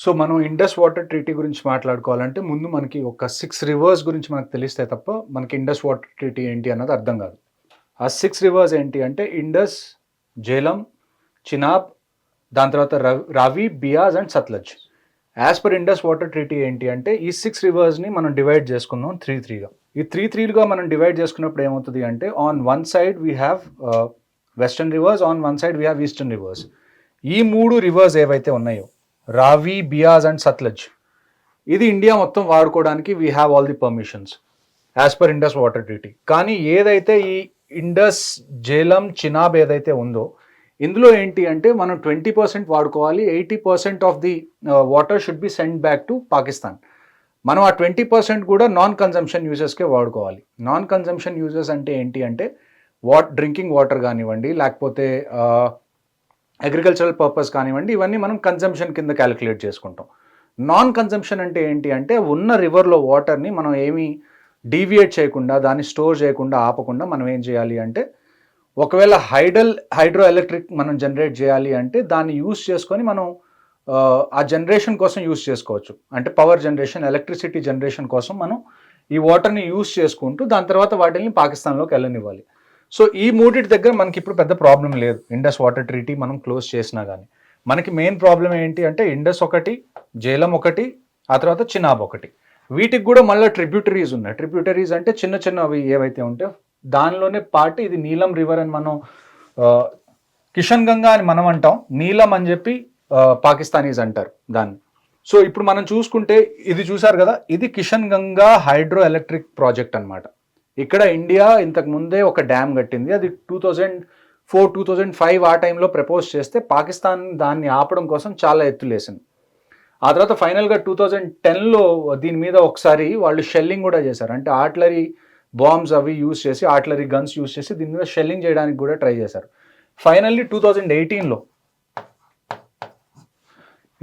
So మనం Indus water treaty గురించి మాట్లాడుకోవాలంటే ముందు మనకి ఒక సిక్స్ రివర్స్ గురించి మనకు తెలిస్తే తప్ప మనకి ఇండస్ వాటర్ ట్రీటీ ఏంటి అన్నది అర్థం కాదు. ఆ సిక్స్ రివర్స్ ఏంటి అంటే ఇండస్ జేలం చినాబ్ దాని తర్వాత Ravi Ravi Beas and Sutlej. As per Indus water treaty ఏంటి అంటే ఈ సిక్స్ రివర్స్ని మనం డివైడ్ చేసుకుందాం త్రీ త్రీగా ఈ త్రీ త్రీలుగా మనం డివైడ్ చేసుకున్నప్పుడు ఏమవుతుంది అంటే on one side we have western rivers on one side we have eastern rivers ఈ మూడు రివర్స్ ఏవైతే ఉన్నాయో రావి బియాజ్ అండ్ సత్లజ్. ఇది ఇండియా మొత్తం వాడుకోవడానికి we have all the permissions as per Indus water treaty కానీ ఏదైతే ఈ ఇండస్ జేలం చినాబ్ ఏదైతే ఉందో ఇందులో ఏంటి అంటే మనం ట్వంటీ పర్సెంట్ వాడుకోవాలి eighty percent of the water should be send back to Pakistan మనం ఆ ట్వంటీ పర్సెంట్ కూడా నాన్ కన్జంప్షన్ యూజెస్కే వాడుకోవాలి. నాన్ కన్జంప్షన్ యూజెస్ అంటే ఏంటి అంటే వాట్ డ్రింకింగ్ వాటర్ కానివ్వండి లేకపోతే uh, అగ్రికల్చరల్ పర్పస్ కానివ్వండి ఇవన్నీ మనం కన్జంప్షన్ కింద క్యాలిక్యులేట్ చేసుకుంటాం. నాన్ కన్జంప్షన్ అంటే ఏంటి అంటే ఉన్న రివర్లో వాటర్ని మనం ఏమీ డీవియేట్ చేయకుండా దాన్ని స్టోర్ చేయకుండా ఆపకుండా మనం ఏం చేయాలి అంటే ఒకవేళ హైడల్ హైడ్రో ఎలక్ట్రిక్ మనం జనరేట్ చేయాలి అంటే దాన్ని యూస్ చేసుకొని మనం ఆ, ఆ జనరేషన్ కోసం యూస్ చేసుకోవచ్చు. అంటే పవర్ జనరేషన్ ఎలక్ట్రిసిటీ జనరేషన్ కోసం మనం ఈ వాటర్ని యూస్ చేసుకుంటూ దాని తర్వాత వాటిని పాకిస్తాన్లోకి వెళ్ళనివ్వాలి. సో ఈ మూడింటి దగ్గర మనకి ఇప్పుడు పెద్ద ప్రాబ్లం లేదు. ఇండస్ వాటర్ ట్రీటీ మనం క్లోజ్ చేసినా కానీ మనకి మెయిన్ ప్రాబ్లం ఏంటి అంటే ఇండస్ ఒకటి జేలం ఒకటి ఆ తర్వాత చినాబ్ ఒకటి. వీటికి కూడా మళ్ళీ ట్రిబ్యూటరీస్ ఉన్నాయి. ట్రిబ్యూటరీస్ అంటే చిన్న చిన్నవి ఏవైతే ఉంటాయో దానిలోనే పాటు ఇది నీలం రివర్ అని మనం కిషన్ గంగా అని మనం అంటాం. నీలం అని చెప్పి పాకిస్తానీస్ అంటారు దాన్ని. సో ఇప్పుడు మనం చూసుకుంటే ఇది చూసారు కదా? ఇది Kishan Ganga hydro electric project అనమాట ఇక్కడ ఇండియా ఇంతకు ముందే ఒక డ్యామ్ కట్టింది. అది two thousand four two thousand five ఆ టైంలో ప్రపోజ్ చేస్తే పాకిస్తాన్ దాన్ని ఆపడం కోసం చాలా ఎత్తులేసింది ఆ తర్వాత ఫైనల్గా టూ థౌజండ్ టెన్లో దీని మీద ఒకసారి వాళ్ళు షెల్లింగ్ కూడా చేశారు. అంటే ఆర్టిలరీ బాంబ్స్ అవి యూస్ చేసి ఆర్టిలరీ గన్స్ యూస్ చేసి దీని మీద షెల్లింగ్ చేయడానికి కూడా ట్రై చేశారు. ఫైనల్లీ టూ థౌజండ్ ఎయిటీన్లో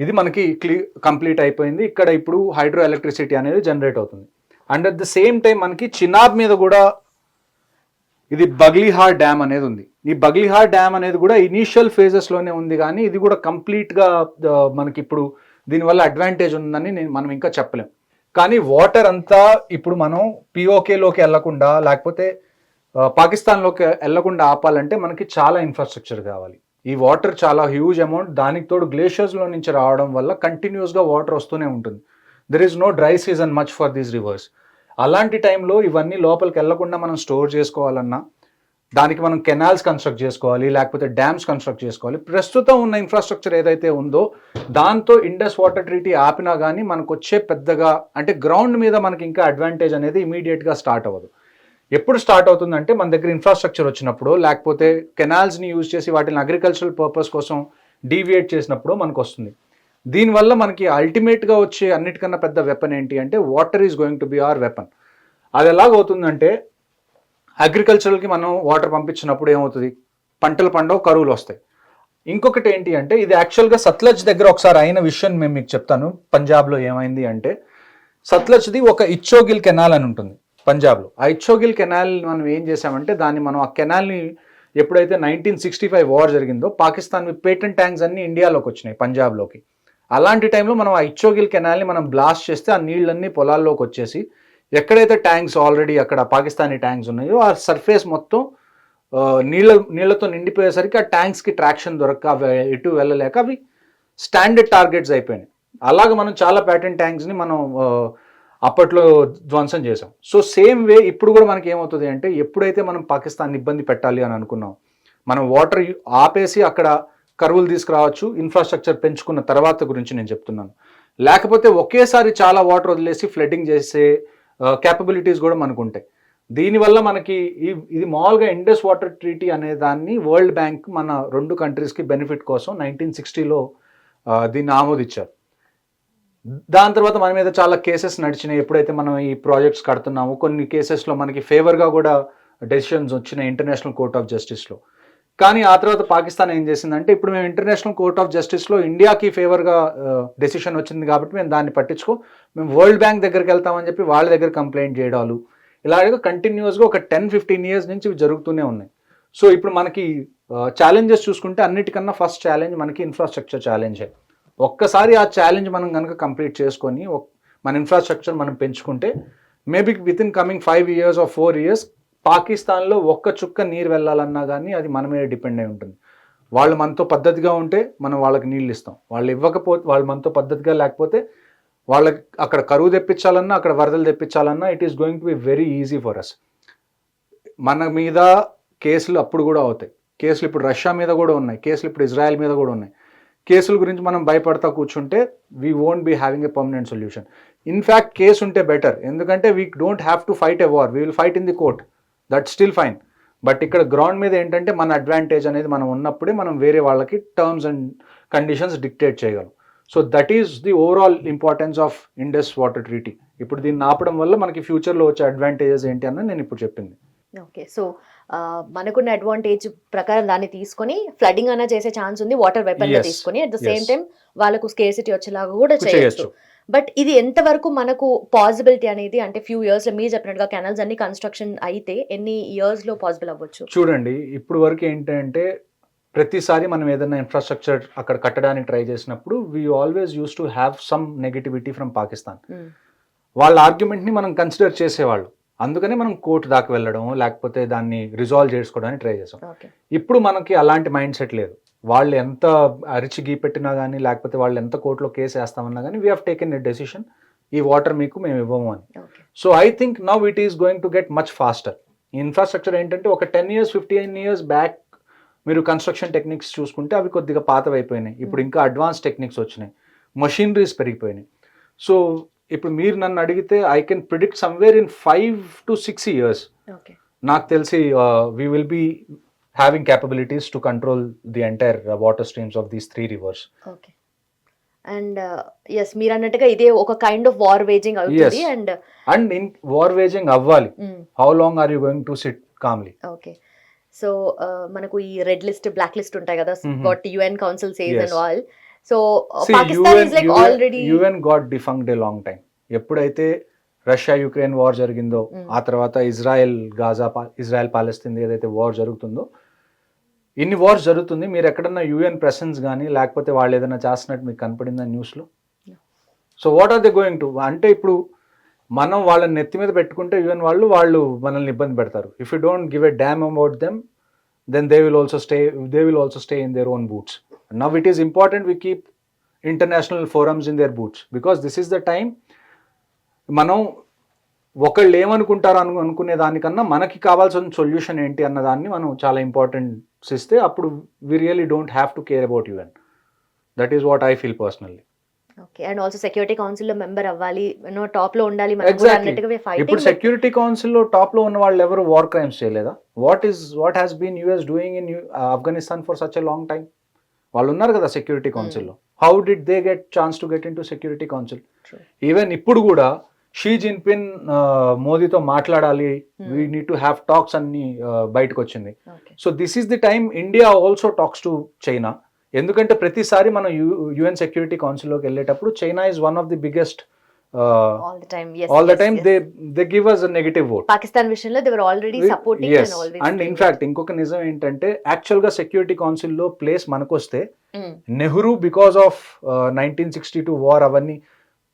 ఇది మనకి క్లీ కంప్లీట్ అయిపోయింది. ఇక్కడ ఇప్పుడు హైడ్రో ఎలక్ట్రిసిటీ అనేది జనరేట్ అవుతుంది. And at the same time మనకి చినాబ్ మీద కూడా ఇది బగ్లీహార్ డ్యామ్ అనేది ఉంది. ఈ బగ్లీహార్ డ్యామ్ అనేది కూడా ఇనీషియల్ ఫేజెస్లోనే ఉంది కానీ ఇది కూడా కంప్లీట్గా మనకి ఇప్పుడు దీనివల్ల అడ్వాంటేజ్ ఉందని నేను మనం ఇంకా చెప్పలేం. కానీ వాటర్ అంతా ఇప్పుడు మనం పిఓకేలోకి వెళ్ళకుండా లేకపోతే పాకిస్తాన్లోకి వెళ్ళకుండా ఆపాలంటే మనకి చాలా ఇన్ఫ్రాస్ట్రక్చర్ కావాలి. ఈ వాటర్ చాలా హ్యూజ్ అమౌంట్ దానికి తోడు గ్లేషియర్స్లో నుంచి రావడం వల్ల కంటిన్యూస్గా వాటర్ వస్తూనే ఉంటుంది. There is no dry season much for these rivers అలాంటి టైంలో ఇవన్నీ లోపలికి వెళ్ళకుండా మనం స్టోర్ చేసుకోవాలన్నా దానికి మనం కెనాల్స్ కన్స్ట్రక్ట్ చేసుకోవాలి లేకపోతే డ్యామ్స్ కన్స్ట్రక్ట్ చేసుకోవాలి. ప్రస్తుతం ఉన్న ఇన్ఫ్రాస్ట్రక్చర్ ఏదైతే ఉందో దాంతో ఇండస్ వాటర్ ట్రీటీ ఆపినా కానీ మనకు వచ్చే పెద్దగా అంటే గ్రౌండ్ మీద మనకి ఇంకా అడ్వాంటేజ్ అనేది ఇమీడియట్గా స్టార్ట్ అవ్వదు. ఎప్పుడు స్టార్ట్ అవుతుందంటే మన దగ్గర ఇన్ఫ్రాస్ట్రక్చర్ వచ్చినప్పుడు లేకపోతే కెనాల్స్ని యూజ్ చేసి వాటిని అగ్రికల్చరల్ పర్పస్ కోసం డీవియేట్ చేసినప్పుడు మనకు వస్తుంది. దీనివల్ల మనకి అల్టిమేట్గా వచ్చే అన్నిటికన్నా పెద్ద వెపన్ ఏంటి అంటే water is going to be our weapon అది ఎలాగవుతుందంటే అగ్రికల్చరల్కి మనం వాటర్ పంపించినప్పుడు ఏమవుతుంది? పంటలు పండవు కరువులు వస్తాయి. ఇంకొకటి ఏంటి అంటే ఇది యాక్చువల్గా సత్లజ్ దగ్గర ఒకసారి అయిన విషయం మేము మీకు చెప్తాను. పంజాబ్లో ఏమైంది అంటే సత్లజ్ది ఒక ఇచ్చోగిల్ కెనాల్ అని ఉంటుంది పంజాబ్లో. ఆ ఇచ్చోగిల్ కెనాల్ మనం ఏం చేసామంటే దాన్ని మనం ఆ కెనాల్ని ఎప్పుడైతే నైన్టీన్ సిక్స్టీ ఫైవ్ వార్ జరిగిందో పాకిస్తాన్ పేటెంట్ ట్యాంక్స్ అన్ని ఇండియాలోకి వచ్చినాయి పంజాబ్లోకి. అలాంటి టైంలో మనం ఆ ఇచ్చోగిల్ కెనాల్ని మనం బ్లాస్ట్ చేస్తే ఆ నీళ్ళన్నీ పొలాల్లోకి వచ్చేసి ఎక్కడైతే ట్యాంక్స్ ఆల్రెడీ అక్కడ పాకిస్తానీ ట్యాంక్స్ ఉన్నాయో ఆ సర్ఫేస్ మొత్తం నీళ్ళ నీళ్ళతో నిండిపోయేసరికి ఆ ట్యాంక్స్కి ట్రాక్షన్ దొరక్క అవి ఎటు వెళ్ళలేక అవి స్టాండర్డ్ టార్గెట్స్ అయిపోయినాయి. అలాగ మనం చాలా ప్యాటర్న్ ట్యాంక్స్ని మనం అప్పట్లో ధ్వంసం చేసాం సో సేమ్ వే ఇప్పుడు కూడా మనకి ఏమవుతుంది అంటే ఎప్పుడైతే మనం పాకిస్తాన్ ఇబ్బంది పెట్టాలి అని అనుకున్నాం మనం వాటర్ ఆపేసి అక్కడ కరువులు తీసుకురావచ్చు ఇన్ఫ్రాస్ట్రక్చర్ పెంచుకున్న తర్వాత గురించి నేను చెప్తున్నాను. లేకపోతే ఒకేసారి చాలా వాటర్ వదిలేసి ఫ్లడ్డింగ్ చేసే క్యాపబిలిటీస్ కూడా మనకు ఉంటాయి దీనివల్ల మనకి ఈ ఇది మామూలుగా ఇండస్ వాటర్ ట్రీటీ అనే దాన్ని వరల్డ్ బ్యాంక్ మన రెండు కంట్రీస్కి బెనిఫిట్ కోసం నైన్టీన్ సిక్స్టీలో దీన్ని ఆమోదించారు. దాని తర్వాత మన మీద చాలా కేసెస్ నడిచినాయి. ఎప్పుడైతే మనం ఈ ప్రాజెక్ట్స్ కడుతున్నామో కొన్ని కేసెస్లో మనకి ఫేవర్గా కూడా డెసిషన్స్ వచ్చినాయి ఇంటర్నేషనల్ కోర్ట్ ఆఫ్ జస్టిస్లో కానీ ఆ తర్వాత పాకిస్తాన్ ఏం చేసిందంటే ఇప్పుడు మేము ఇంటర్నేషనల్ కోర్ట్ ఆఫ్ జస్టిస్లో ఇండియాకి ఫేవర్గా డెసిషన్ వచ్చింది కాబట్టి మేము దాన్ని పట్టించుకో మేము వరల్డ్ బ్యాంక్ దగ్గరికి వెళ్తామని చెప్పి వాళ్ళ దగ్గర కంప్లైంట్ చేయడాలు. ఇలాగే కంటిన్యూస్గా ఒక టెన్ ఫిఫ్టీన్ ఇయర్స్ నుంచి ఇవి జరుగుతూనే ఉన్నాయి. సో ఇప్పుడు మనకి ఛాలెంజెస్ చూసుకుంటే అన్నిటికన్నా ఫస్ట్ ఛాలెంజ్ మనకి ఇన్ఫ్రాస్ట్రక్చర్ ఛాలెంజే ఒక్కసారి ఆ ఛాలెంజ్ మనం కనుక కంప్లీట్ చేసుకొని మన ఇన్ఫ్రాస్ట్రక్చర్ మనం పెంచుకుంటే maybe within coming five years or four years పాకిస్తాన్లో ఒక్క చుక్క నీరు వెళ్ళాలన్నా కానీ అది మన మీద డిపెండ్ అయి ఉంటుంది. వాళ్ళు మనతో పద్ధతిగా ఉంటే మనం వాళ్ళకి నీళ్ళు ఇస్తాం. వాళ్ళు ఇవ్వకపోతే వాళ్ళు మనతో పద్ధతిగా లేకపోతే వాళ్ళకి అక్కడ కరువు తెప్పించాలన్నా అక్కడ వరదలు తెప్పించాలన్నా it is going to be very easy for us మన మీద కేసులు అప్పుడు కూడా అవుతాయి. కేసులు ఇప్పుడు రష్యా మీద కూడా ఉన్నాయి. కేసులు ఇప్పుడు ఇజ్రాయెల్ మీద కూడా ఉన్నాయి. కేసుల గురించి మనం భయపడతా కూర్చుంటే we won't be having a permanent solution in fact case ఉంటే బెటర్ ఎందుకంటే we don't have to fight a war we will fight in the court that still fine but ఇక్కడ గ్రౌండ్ మీద ఏంటంటే మన అడ్వాంటేజ్ అనేది మనం ఉన్నప్పుడే మనం వేరే వాళ్ళకి టర్మ్స్ అండ్ కండిషన్స్ డిక్టేట్ చేయగలం. So that is the overall importance of Indus water treaty ఇప్పుడు దీన్ని ఆపడం వల్ల మనకి ఫ్యూచర్లో వచ్చే అడ్వాంటేజెస్ ఏంటి అన్నది నేను ఇప్పుడు చెప్పింది. ఓకే సో మనకున్న అడ్వాంటేజ్ ప్రకారం దాన్ని తీసుకొని ఫ్లడింగ్ అన్న చేసే ఛాన్స్ ఉంది వాటర్ వెపన్. తీసుకొని అట్ ద సేమ్. టైం వాళ్ళకు స్కేర్సిటీ వచ్చేలాగా కూడా చేయొచ్చు. బట్ ఇది ఎంతవరకు మనకు పాసిబిలిటీ అనేది అంటే ఫ్యూ ఇయర్స్లో మీరు చెప్పినట్టుగా కెనల్స్ అన్ని కన్స్ట్రక్షన్ అయితే ఎన్ని ఇయర్స్లో పాసిబుల్ అవ్వచ్చు? చూడండి ఇప్పుడు వరకు ఏంటంటే ప్రతిసారి మనం ఏదైనా ఇన్ఫ్రాస్ట్రక్చర్ అక్కడ కట్టడానికి ట్రై చేసినప్పుడు we always use to have some negativity from Pakistan. వాళ్ళ ఆర్గ్యుమెంట్ని మనం కన్సిడర్ చేసేవాళ్ళు. అందుకనే మనం కోర్టు దాకా వెళ్ళడం లేకపోతే దాన్ని రిజాల్వ్ చేసుకోవడానికి ట్రై చేసాం. ఇప్పుడు మనకి అలాంటి మైండ్ సెట్ లేదు. వాళ్ళు ఎంత అరిచి గీ పెట్టినా కానీ లేకపోతే వాళ్ళు ఎంత కోర్టులో కేసు వేస్తామన్నా కానీ we have taken a decision ఈ వాటర్ మీకు మేము ఇవ్వము అని. So I think now it is going to get much faster infrastructure ఏంటంటే ఒక ten years fifteen years back మీరు కన్స్ట్రక్షన్ టెక్నిక్స్ చూసుకుంటే అవి కొద్దిగా పాతవైపోయినాయి. ఇప్పుడు ఇంకా అడ్వాన్స్ టెక్నిక్స్ వచ్చినాయి. మషినరీస్ పెరిగిపోయినాయి. సో ఇప్పుడు మీరు నన్ను అడిగితే I can predict somewhere in five to six years నాకు తెలిసి we will be having capabilities to control the entire water streams of these three rivers okay and as మీరు అన్నట్టుగా ఇదే ఒక కైండ్ ఆఫ్ వార్ వేజింగ్ అవుతుంది Yes. And and in war waging అవ్వాలి. How long are you going to sit calmly okay so మనకు ఈ red list black list ఉంటాయి కదా. Mhm. What UN council says Yes. And also Pakistan UN is like already UN got defunct a long time ఎప్పుడైతే Russia Ukraine war జరిగిందో Mm. ఆ తర్వాత Israel Gaza Israel Palestine ఏదైతే war జరుగుతుందో ఇన్ని wars జరుగుతుంది? మీరు ఎక్కడన్నా యుఎన్ ప్రెసెన్స్ కానీ లేకపోతే వాళ్ళు ఏదైనా చేస్తున్నట్టు మీకు కనపడిందా న్యూస్లో. So what are they going to అంటే ఇప్పుడు మనం వాళ్ళని నెత్తి మీద పెట్టుకుంటే యుఎన్ వాళ్ళు వాళ్ళు మనల్ని ఇబ్బంది పెడతారు. If you don't give a damn about them then they will also stay they will also stay in their own boots now it is important we keep international forums in their boots because this is the time మనం ఒకళ్ళు ఏమనుకుంటారు అను అనుకునే దానికన్నా మనకి కావాల్సిన solution ఏంటి అన్న దాన్ని మనం చాలా ఇంపార్టెన్స్ ఇస్తే అప్పుడు we really don't have to care about UN that is what I feel personally okay and also security కౌన్సిల్లో మెంబర్ అవ్వాలి నో టాప్లో ఉండాలి ఇప్పుడు సెక్యూరిటీ కౌన్సిల్లో టాప్లో ఉన్న వాళ్ళు ఎవరు వార్ క్రైమ్స్ చేయలేదా? What is what has been US doing in Afghanistan for such a long time వాళ్ళు ఉన్నారు కదా సెక్యూరిటీ కౌన్సిల్లో how did they get chance to get into security council even ఇప్పుడు కూడా షీ జిన్పిన్ మోదీతో మాట్లాడాలి. Hmm. We need to have talks అన్ని బయటకు వచ్చింది so this is the time India also talks to China ఎందుకంటే ప్రతిసారి మనం యుఎన్ సెక్యూరిటీ కౌన్సిల్లోకి వెళ్ళేటప్పుడు China is one of the biggest all the time the they give us negative vote Pakistan విషయంలో they were already supporting and always and in fact ఇంకొక నిజం ఏంటంటే యాక్చువల్గా సెక్యూరిటీ కౌన్సిల్లో place మనకొస్తే Nehru because of nineteen sixty two war అవన్నీ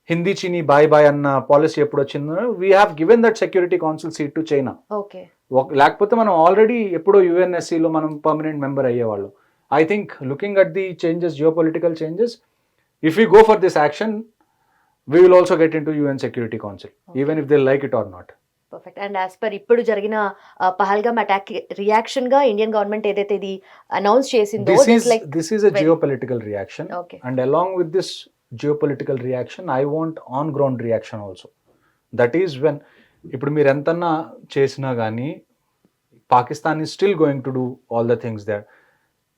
హిందీ చీనీ బాయ్ బాయ్ అన్న పాలసీ ఎప్పుడు వచ్చిందో we have given that security council seat to China okay లేకపోతే మనం ఆల్రెడీ ఎప్పుడో UNSC లో మనం పర్మనెంట్ మెంబర్ అయ్యేవాళ్ళు. I think looking at the changes geo political changes if you go for this action we will also get into UN security council even if they like it or not perfect and as per ఇప్పుడు జరిగిన Pahalgam attack రియాక్షన్గా Indian government ఏదైతే ఇది announce చేసిందో this is like this is a geo political reaction okay and along with this geo political reaction I want on ground reaction also that is when ఇప్పుడు మీరు ఎంతన్నా చేసినా కానీ Pakistan is still going to do all the things there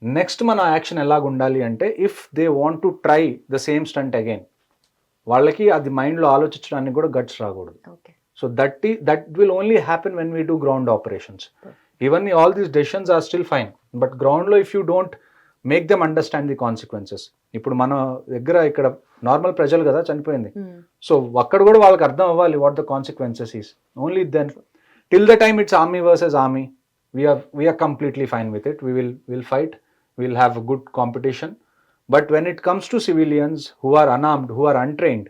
next మన action ఎలాగ ఉండాలి అంటే if they want to try the same stunt again వాళ్ళకి అది మైండ్లో ఆలోచించడానికి కూడా గట్స్ రాకూడదు. సో దట్ ఈ that will only happen when we do ground operations ఇవన్నీ all these decisions are still fine but గ్రౌండ్లో if you don't make them understand the consequences ఇప్పుడు మన దగ్గర ఇక్కడ నార్మల్ ప్రజలు కదా చనిపోయింది. సో అక్కడ కూడా వాళ్ళకి అర్థం అవ్వాలి what the consequences is only then till the time it's army versus army we're we're completely fine with it we will will fight will have good competition but when it comes to civilians who are unarmed who are untrained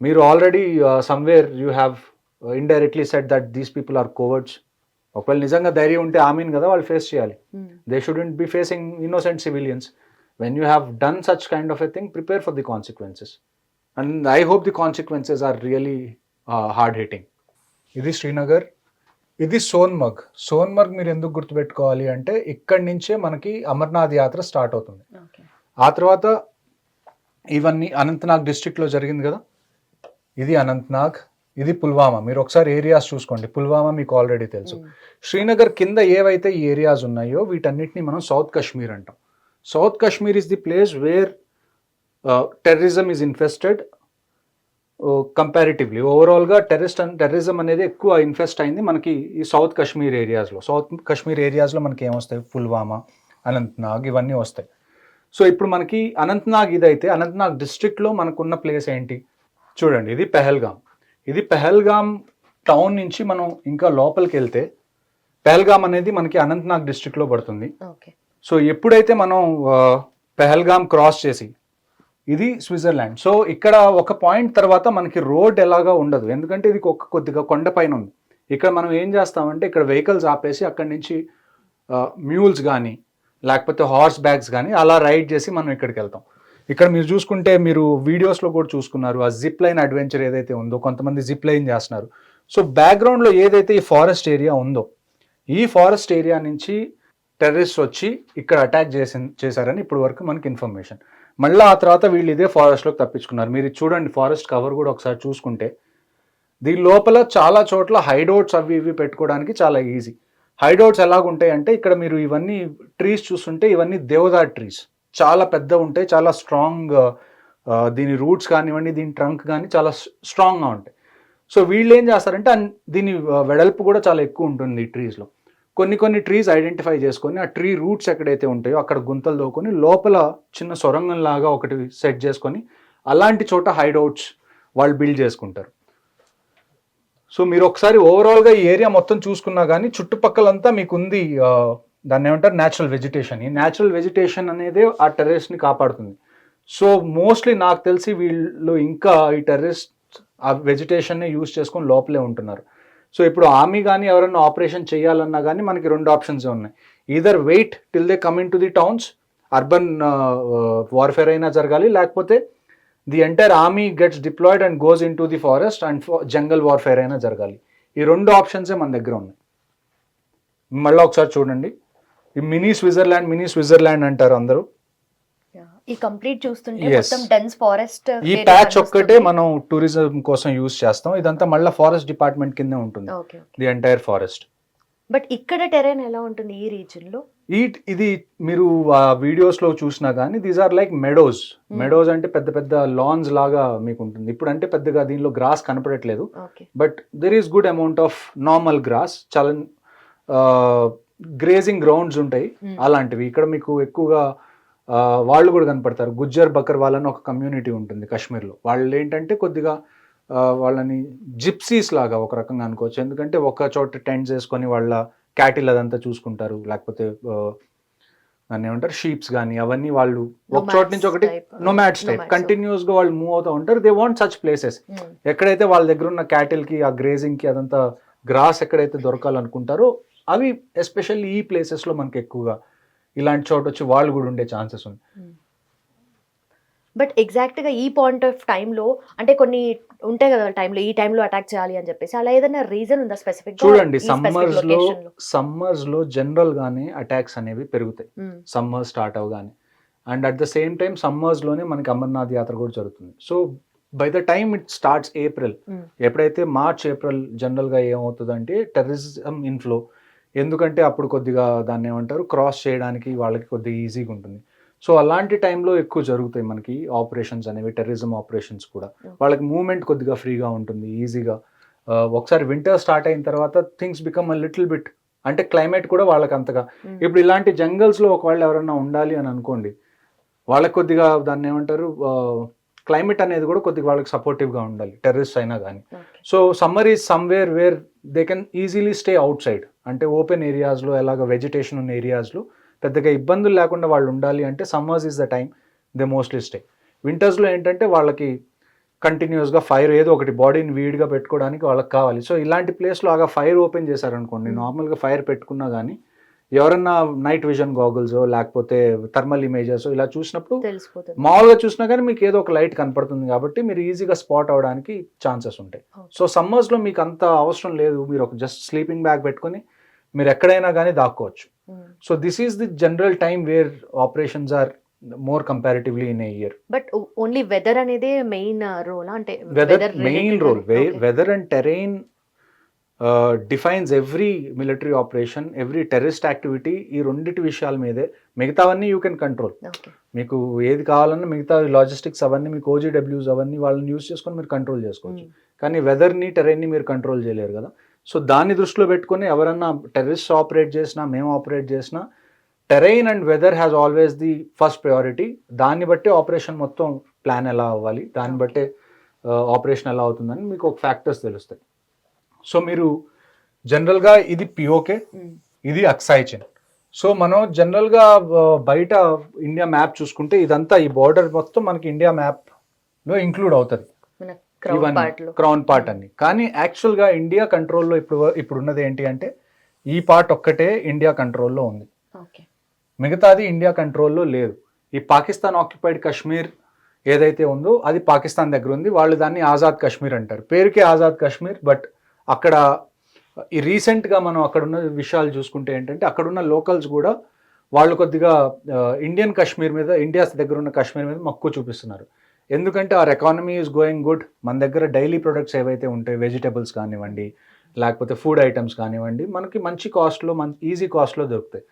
మీరు already somewhere you have indirectly set that these people are cowards ఒకవేళ నిజంగా ధైర్యం ఉంటే ఆమెన్ కదా వాళ్ళు face చేయాలి. They shouldn't be facing innocent civilians when you have done such kind of a thing prepare for the consequences and I hope the consequences are really hard hitting ఇది శ్రీనగర్ ఇది సోన్మర్గ్ సోన్మర్గ్ మీరు ఎందుకు గుర్తుపెట్టుకోవాలి అంటే ఇక్కడి నుంచే మనకి అమర్నాథ్ యాత్ర స్టార్ట్ అవుతుంది. ఓకే ఆ తర్వాత ఇవన్నీ అనంతనాగ్ డిస్ట్రిక్ట్లో జరిగింది కదా? ఇది అనంతనాగ్. ఇది పుల్వామా. మీరు ఒకసారి ఏరియాస్ చూసుకోండి. పుల్వామా మీకు ఆల్రెడీ తెలుసు. శ్రీనగర్ కింద ఏవైతే ఈ ఏరియాస్ ఉన్నాయో వీటన్నిటిని మనం సౌత్ కాశ్మీర్ అంటాం. South Kashmir is the place where terrorism is infested comparatively ఓవరాల్గా టెర్రరిస్ట్ టెర్రరిజం అనేది ఎక్కువ ఇన్ఫెస్ట్ అయింది మనకి ఈ సౌత్ కాశ్మీర్ ఏరియాస్లో సౌత్ కాశ్మీర్ ఏరియాస్లో మనకి ఏమొస్తాయి? పుల్వామా అనంతనాగ్ ఇవన్నీ వస్తాయి. సో ఇప్పుడు మనకి అనంతనాగ్ ఇదైతే అనంతనాగ్ డిస్ట్రిక్ట్లో మనకున్న ప్లేస్ ఏంటి? చూడండి ఇది పెహల్గామ్ ఇది పెహల్గామ్ టౌన్ నుంచి మనం ఇంకా లోపలికి వెళ్తే పెహల్గామ్ అనేది మనకి అనంతనాగ్ డిస్ట్రిక్ట్లో పడుతుంది. ఓకే. సో ఎప్పుడైతే మనం పెహల్గామ్ క్రాస్ చేసి ఇది స్విట్జర్లాండ్. సో ఇక్కడ ఒక పాయింట్ తర్వాత మనకి రోడ్ ఎలాగా ఉండదు. ఎందుకంటే ఇది ఒక కొద్దిగా కొండ పైన ఉంది. ఇక్కడ మనం ఏం చేస్తామంటే ఇక్కడ వెహికల్స్ ఆపేసి అక్కడి నుంచి మ్యూల్స్ కానీ లేకపోతే హార్స్ బ్యాగ్స్ కానీ అలా రైడ్ చేసి మనం ఇక్కడికి వెళ్తాం. ఇక్కడ మీరు చూసుకుంటే మీరు వీడియోస్లో కూడా చూసుకున్నారు ఆ జిప్ లైన్ అడ్వెంచర్ ఏదైతే ఉందో కొంతమంది జిప్ లైన్ చేస్తున్నారు. సో బ్యాక్గ్రౌండ్లో ఏదైతే ఈ ఫారెస్ట్ ఏరియా ఉందో ఈ ఫారెస్ట్ ఏరియా నుంచి టెర్రరిస్ట్ వచ్చి ఇక్కడ అటాక్ చేసి చేశారని ఇప్పటి వరకు మనకి ఇన్ఫర్మేషన్ మళ్ళీ ఆ తర్వాత వీళ్ళు ఇదే ఫారెస్ట్లోకి తప్పించుకున్నారు. మీరు చూడండి ఫారెస్ట్ కవర్ కూడా ఒకసారి చూసుకుంటే దీని లోపల చాలా చోట్ల హైడౌట్స్ అవి ఇవి పెట్టుకోవడానికి చాలా ఈజీ హైడౌట్స్ ఎలాగుంటాయి అంటే ఇక్కడ మీరు ఇవన్నీ ట్రీస్ చూస్తుంటే ఇవన్నీ దేవదార్ ట్రీస్ చాలా పెద్ద ఉంటాయి చాలా స్ట్రాంగ్ దీని రూట్స్ కానివ్వండి దీని ట్రంక్ కానీ చాలా స్ట్రాంగ్గా ఉంటాయి. సో వీళ్ళు ఏం చేస్తారంటే దీని వెడల్పు కూడా చాలా ఎక్కువ ఉంటుంది ఈ ట్రీస్లో కొన్ని కొన్ని ట్రీస్ ఐడెంటిఫై చేసుకొని ఆ ట్రీ రూట్స్ ఎక్కడైతే ఉంటాయో అక్కడ గుంతలు దోకొని లోపల చిన్న సొరంగం లాగా ఒకటి సెట్ చేసుకొని అలాంటి చోట హైడౌట్స్ వాళ్ళు బిల్డ్ చేసుకుంటారు. సో మీరు ఒకసారి ఓవరాల్గా ఈ ఏరియా మొత్తం చూసుకున్నా కానీ చుట్టుపక్కలంతా మీకుంది దాన్ని ఏమంటారు? న్యాచురల్ వెజిటేషన్ ఈ న్యాచురల్ వెజిటేషన్ అనేది ఆ టెర్రరిస్ట్ని కాపాడుతుంది. సో మోస్ట్లీ నాకు తెలిసి వీళ్ళు ఇంకా ఈ టెర్రరిస్ట్ ఆ వెజిటేషన్ని యూజ్ చేసుకొని లోపలే ఉంటున్నారు. సో ఇప్పుడు ఆర్మీ కానీ ఎవరైనా ఆపరేషన్ చేయాలన్నా కానీ మనకి రెండు ఆప్షన్స్ ఉన్నాయి. Either wait till they coming to the towns urban warfare అయినా జరగాలి లేకపోతే the entire army gets deployed and goes into the forest and jungle warfare అయినా జరగాలి. ఈ రెండు ఆప్షన్సే మన దగ్గర ఉన్నాయి. మళ్ళీ ఒకసారి చూడండి. ఈ మినీ స్విట్జర్లాండ్ మినీ స్విట్జర్లాండ్ అంటారు అందరూ. ఈ కంప్లీట్ చూస్తుంటే. మొత్తం డెన్స్ ఫారెస్ట్ ఈ ప్యాచ్ ఒక్కటే మనం టూరిజం కోసం యూజ్ చేస్తాం. ఇదంతా మళ్ళీ ఫారెస్ట్ డిపార్ట్మెంట్ కిందే ఉంటుంది. ది ఎంటైర్ ఫారెస్ట్ బట్ ఇక్కడ టెరైన్ ఎలా ఉంటుంది ఈ రీజన్లో ఈ ఇది మీరు ఆ వీడియోస్లో చూసినా కానీ these are like meadows meadows అంటే పెద్ద పెద్ద లాన్స్ లాగా మీకు ఉంటుంది ఇప్పుడు అంటే పెద్దగా దీనిలో గ్రాస్ కనపడట్లేదు. But there is good amount of normal grass చాలా గ్రేజింగ్ గ్రౌండ్స్ ఉంటాయి. Hmm. అలాంటివి. ఇక్కడ మీకు ఎక్కువగా వాళ్ళు కూడా కనపడతారు. గుజ్జర్ బకర్ వాళ్ళని ఒక కమ్యూనిటీ ఉంటుంది కాశ్మీర్లో. వాళ్ళు ఏంటంటే కొద్దిగా వాళ్ళని జిప్సీస్ లాగా ఒక రకంగా అనుకోవచ్చు. ఎందుకంటే ఒక చోట టెంట్స్ వేసుకొని వాళ్ళ క్యాటిల్ అదంతా చూసుకుంటారు. లేకపోతే దాన్ని ఏమంటారు? షీప్స్ కానీ అవన్నీ వాళ్ళు ఒక చోట నుంచి ఒకటి type. నొమాట్స్ type Nomads. కంటిన్యూస్గా వాళ్ళు మూవ్ అవుతూ ఉంటారు. దే వాంట్ సచ్ ప్లేసెస్ ఎక్కడైతే వాళ్ళ దగ్గర ఉన్న cattle కి ఆ గ్రేజింగ్కి అదంతా గ్రాస్ ఎక్కడైతే దొరకాలనుకుంటారో అవి ఎస్పెషల్లీ ఈ places లో మనకి ఎక్కువగా ఇలాంటి చోట వచ్చి వాళ్ళు కూడా ఉండే ఛాన్సెస్ ఉంది బట్ ఎగ్జాక్ట్గా ఈ పాయింట్ ఆఫ్లో అంటే కొన్ని ఉంటాయి కదా టైంలో ఈ టైంలో అటాక్ చేయాలి అని చెప్పేసి అలా ఏదైనా రీజన్ ఉందా స్పెసిఫిక్ చూడండి సమ్మర్స్లో సమ్మర్స్లో. జనరల్ గానే అటాక్స్ అనేవి పెరుగుతాయి. సమ్మర్ స్టార్ట్ అవగానే. And at the same time సమ్మర్స్లోనే మనకి అమర్నాథ్ యాత్ర కూడా జరుగుతుంది. So by the time it starts April ఎప్పుడైతే మార్చ్ ఏప్రిల్ జనరల్గా ఏమవుతుందంటే టెర్రరిజం ఇన్ఫ్లో ఎందుకంటే అప్పుడు కొద్దిగా దాన్ని ఏమంటారు క్రాస్ చేయడానికి వాళ్ళకి కొద్దిగా ఈజీగా ఉంటుంది. సో అలాంటి టైంలో ఎక్కువ జరుగుతాయి మనకి ఆపరేషన్స్ అనేవి టెర్రరిజం ఆపరేషన్స్ కూడా. వాళ్ళకి మూమెంట్ కొద్దిగా ఫ్రీగా ఉంటుంది ఈజీగా ఒకసారి వింటర్ స్టార్ట్ అయిన తర్వాత things become a little bit అంటే క్లైమేట్ కూడా వాళ్ళకి అంతగా. ఇప్పుడు ఇలాంటి జంగల్స్లో ఒకవేళ ఎవరైనా ఉండాలి అని అనుకోండి వాళ్ళకి కొద్దిగా దాన్ని ఏమంటారు క్లైమేట్ అనేది కూడా కొద్దిగా వాళ్ళకి సపోర్టివ్గా ఉండాలి టెర్రరిస్ట్ అయినా కానీ so summer is somewhere where they can easily stay outside అంటే ఓపెన్ ఏరియాస్లో ఎలాగ వెజిటేషన్ ఉన్న ఏరియాస్లో పెద్దగా ఇబ్బందులు లేకుండా వాళ్ళు ఉండాలి అంటే summers is the time they mostly stay వింటర్స్లో ఏంటంటే వాళ్ళకి కంటిన్యూస్గా ఫైర్ ఏదో ఒకటి బాడీని వీడ్గా పెట్టుకోవడానికి వాళ్ళకి కావాలి. సో ఇలాంటి ప్లేస్లో ఆగా ఫైర్ ఓపెన్ చేశారనుకోండి నార్మల్గా ఫైర్ పెట్టుకున్నా కానీ ఎవరన్నా నైట్ విజన్ గాగుల్స్ లేకపోతే థర్మల్ ఇమేజెస్ ఇలా చూసినప్పుడు మామూలుగా చూసినా కానీ మీకు ఏదో ఒక లైట్ కనపడుతుంది కాబట్టి మీరు ఈజీగా స్పాట్ అవడానికి ఛాన్సెస్ ఉంటాయి. సో సమ్మర్స్లో మీకు అంత అవసరం లేదు. మీరు ఒక జస్ట్ స్లీపింగ్ బ్యాగ్ పెట్టుకొని మీరు ఎక్కడైనా కానీ దాక్కోవచ్చు. So this is the general time where operations are more comparatively in a year but only weather అనేది మెయిన్ రోల్ అంటే weather main role. Weather and terrain defines every military operation every terrorist activity ఈ రెండిటి విషయాల మీదే మిగతావన్నీ you can control. మీకు ఏది కావాలన్నా మిగతా లాజిస్టిక్స్ అవన్నీ మీకు ఓజీడబ్ల్యూస్ అవన్నీ వాళ్ళని యూస్ చేసుకొని మీరు కంట్రోల్ చేసుకోవచ్చు Hmm. కానీ వెదర్ని టెరైన్ని మీరు కంట్రోల్ చేయలేరు కదా సో దాన్ని దృష్టిలో పెట్టుకొని ఎవరన్నా టెర్రరిస్ట్ ఆపరేట్ చేసినా మేము ఆపరేట్ చేసినా terrain and weather has always the first priority దాన్ని బట్టి ఆపరేషన్ మొత్తం ప్లాన్ ఎలా అవ్వాలి దాన్ని. బట్టే ఆపరేషన్ ఎలా అవుతుందని మీకు ఒక ఫ్యాక్టర్స్ తెలుస్తాయి సో మీరు జనరల్గా ఇది పిఓకే Hmm. ఇది అక్సైచిన్ సో మనం జనరల్గా బయట ఇండియా మ్యాప్ చూసుకుంటే ఇదంతా ఈ బార్డర్ మొత్తం మనకి ఇండియా మ్యాప్లో ఇంక్లూడ్ అవుతుంది. క్రౌన్ పార్ట్ అన్ని. కానీ యాక్చువల్గా ఇండియా కంట్రోల్లో ఇప్పుడు ఇప్పుడు ఉన్నది ఏంటి అంటే ఈ పార్ట్ ఒక్కటే ఇండియా కంట్రోల్లో ఉంది. ఓకే మిగతాది ఇండియా కంట్రోల్లో లేదు. ఈ పాకిస్తాన్ ఆక్యుపైడ్ కాశ్మీర్ ఏదైతే ఉందో అది పాకిస్తాన్ దగ్గర ఉంది. వాళ్ళు దాన్ని ఆజాద్ కాశ్మీర్ అంటారు. పేరుకే ఆజాద్ కాశ్మీర్ బట్ అక్కడ ఈ రీసెంట్గా మనం అక్కడ ఉన్న విషయాలు చూసుకుంటే ఏంటంటే అక్కడ ఉన్న లోకల్స్ కూడా వాళ్ళు కొద్దిగా ఇండియన్ కాశ్మీర్ మీద ఇండియా దగ్గర ఉన్న కాశ్మీర్ మీద మక్కువ చూపిస్తున్నారు. ఎందుకంటే our economy is going good మన దగ్గర డైలీ ప్రొడక్ట్స్ ఏవైతే ఉంటాయి వెజిటబుల్స్ కానివ్వండి లేకపోతే ఫుడ్ ఐటమ్స్ కానివ్వండి మనకి మంచి కాస్ట్లో మన ఈజీ కాస్ట్లో దొరుకుతాయి.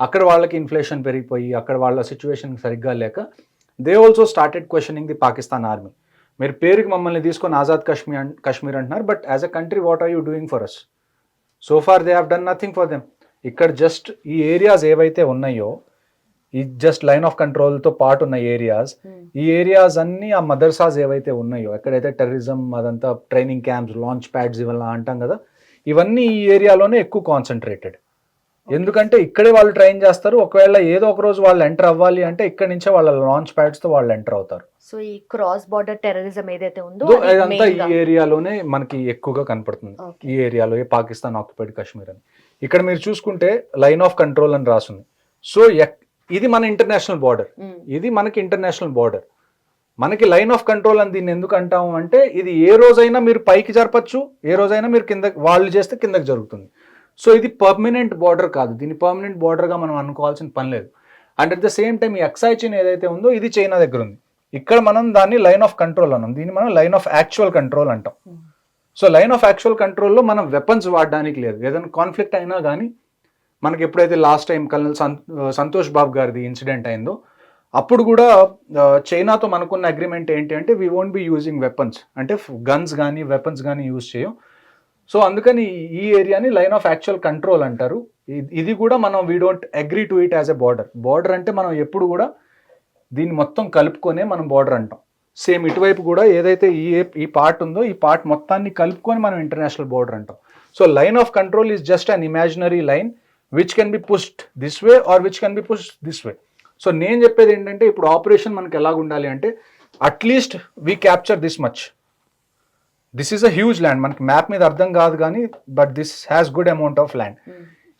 అక్కడ వాళ్ళకి ఇన్ఫ్లేషన్ పెరిగిపోయి అక్కడ వాళ్ళ సిచ్యువేషన్ సరిగ్గా లేక they also started questioning the Pakistan army మీరు పేరుకి మమ్మల్ని తీసుకొని ఆజాద్ కాశ్మీర్ కాశ్మీర్ అంటున్నారు but as a country what are you doing for us so far they have done nothing for them ఇక్కడ జస్ట్ ఈ ఏరియాస్ ఏవైతే ఉన్నాయో ఈ జస్ట్ లైన్ ఆఫ్ కంట్రోల్తో పాటు ఉన్న ఏరియాస్ ఈ ఏరియాస్ అన్ని ఆ మదర్సాస్ ఏవైతే ఉన్నాయో ఎక్కడైతే టెర్రరిజం అదంతా ట్రైనింగ్ క్యాంప్స్ లాంచ్ ప్యాడ్స్ ఇవన్నీ అంటాం కదా ఇవన్నీ ఈ ఏరియాలోనే ఎక్కువ కాన్సన్ట్రేటెడ్ ఎందుకంటే ఇక్కడే వాళ్ళు ట్రైన్ చేస్తారు. ఒకవేళ ఏదో ఒక రోజు వాళ్ళు ఎంటర్ అవ్వాలి అంటే ఇక్కడ నుంచే వాళ్ళ లాంచ్ ప్యాడ్స్తో వాళ్ళు ఎంటర్ అవుతారు. సో ఈ క్రాస్ బార్డర్ టెర్రరిజం ఏదైతే ఉందో సో అది ఇదంతా main ఈ. ఏరియాలోనే మనకి ఎక్కువగా కనపడుతుంది. ఈ ఏరియాలో ఏ పాకిస్తాన్ ఆక్యుపైడ్ కాశ్మీర్ అని. ఇక్కడ మీరు చూసుకుంటే లైన్ ఆఫ్ కంట్రోల్ అని రాసింది. సో ఇది మన ఇంటర్నేషనల్ బార్డర్ Mm. ఇది మనకి ఇంటర్నేషనల్ బార్డర్ మనకి లైన్ ఆఫ్ కంట్రోల్ అని దీన్ని ఎందుకు అంటాము అంటే ఇది ఏ రోజైనా మీరు పైకి జరపచ్చు ఏ రోజైనా మీరు కింద వాళ్ళు చేస్తే కిందకి జరుగుతుంది. సో ఇది పర్మనెంట్ బార్డర్ కాదు. దీన్ని పర్మనెంట్ బార్డర్గా మనం అనుకోవాల్సిన పని లేదు. And at the same time ఈ ఎక్సైచిన్ ఏదైతే ఉందో ఇది చైనా దగ్గర ఉంది. ఇక్కడ మనం దాన్ని లైన్ ఆఫ్ కంట్రోల్ అన్నాం. దీన్ని మనం లైన్ ఆఫ్ యాక్చువల్ కంట్రోల్ అంటాం. Mm. So line of actual కంట్రోల్లో మనం వెపన్స్ వాడడానికి లేదు. ఏదైనా కాన్ఫ్లిక్ట్ అయినా కానీ మనకి ఎప్పుడైతే last time colonel Santosh Babu గారిది ఇన్సిడెంట్ అయిందో అప్పుడు కూడా చైనాతో మనకున్న అగ్రిమెంట్ ఏంటి అంటే we won't be using weapons అంటే గన్స్ కానీ వెపన్స్ కానీ యూజ్ చేయం. సో అందుకని ఈ ఏరియాని లైన్ ఆఫ్ యాక్చువల్ కంట్రోల్ అంటారు. ఇది కూడా మనం we don't agree to it as a border border అంటే మనం ఎప్పుడు కూడా దీన్ని మొత్తం కలుపుకొనే మనం బార్డర్ అంటాం. సేమ్ ఇటువైపు కూడా ఏదైతే ఈ ఈ పార్ట్ ఉందో ఈ పార్ట్ మొత్తాన్ని కలుపుకొని మనం ఇంటర్నేషనల్ బార్డర్ అంటాం. So line of control is just an imaginary line which can be pushed this way or which can be pushed this way so నేను చెప్పేది ఏంటంటే ఇప్పుడు ఆపరేషన్ మనకి ఎలాగ ఉండాలి అంటే at least we capture this much this is a huge land మనకి map మీద అర్థం కాదు కానీ but this has good amount of land.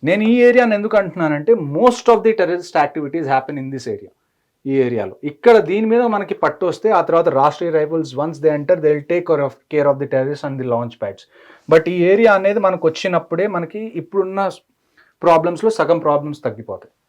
నేను ఈ ఏరియాని ఎందుకు అంటున్నానంటే most of the terrorist activities happen in this area ఈ ఏరియాలో ఇక్కడ దీని మీద మనకి పట్టు వస్తే ఆ తర్వాత Rashtriya rifles once they enter they will take care of care of the terrorist and the launch pads but ఈ ఏరియా అనేది మనకు వచ్చినప్పుడే మనకి ఇప్పుడున్న ప్రాబ్లమ్స్లో సగం ప్రాబ్లమ్స్ తగ్గిపోతాయి.